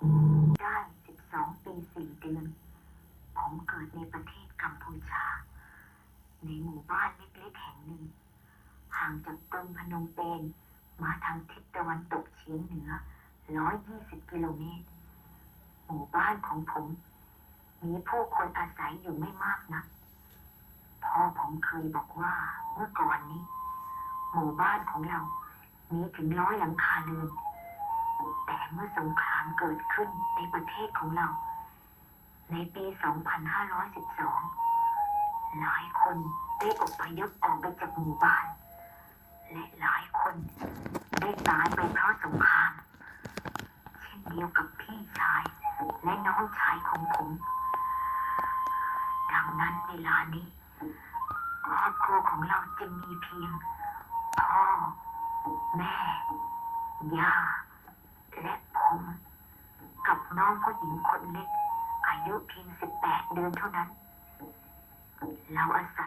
ได้ 12 ปี 4 เดือน ผมเกิดในประเทศกัมพูชา ในหมู่บ้านเล็กๆแห่งหนึ่ง ห่างจากกรุงพนมเปญมาทางทิศตะวันตกเฉียงเหนือ 120 กิโลเมตร หมู่บ้านของผม มีผู้คนอาศัยอยู่ไม่มากนะพ่อผมเคยบอกว่าเมื่อก่อนนี้ หมู่บ้านของเรา มีถึงร้อยหลังคาเรือน เมื่อสงครามเกิดขึ้นในประเทศของเรา ในปี 2512 หลายคนได้อพยพออกไปจากหมู่บ้าน และหลายคนได้ตายไปเพราะสงคราม เช่นเดียวกับพี่ชายและน้องชายของผม ดังนั้นเวลานี้ครอบครัวของเราจะมีเพียงพ่อ แม่ย่า น้องผู้หญิงคนเล็ก อายุเพียง 18 เดือนเท่านั้น เราอาศัย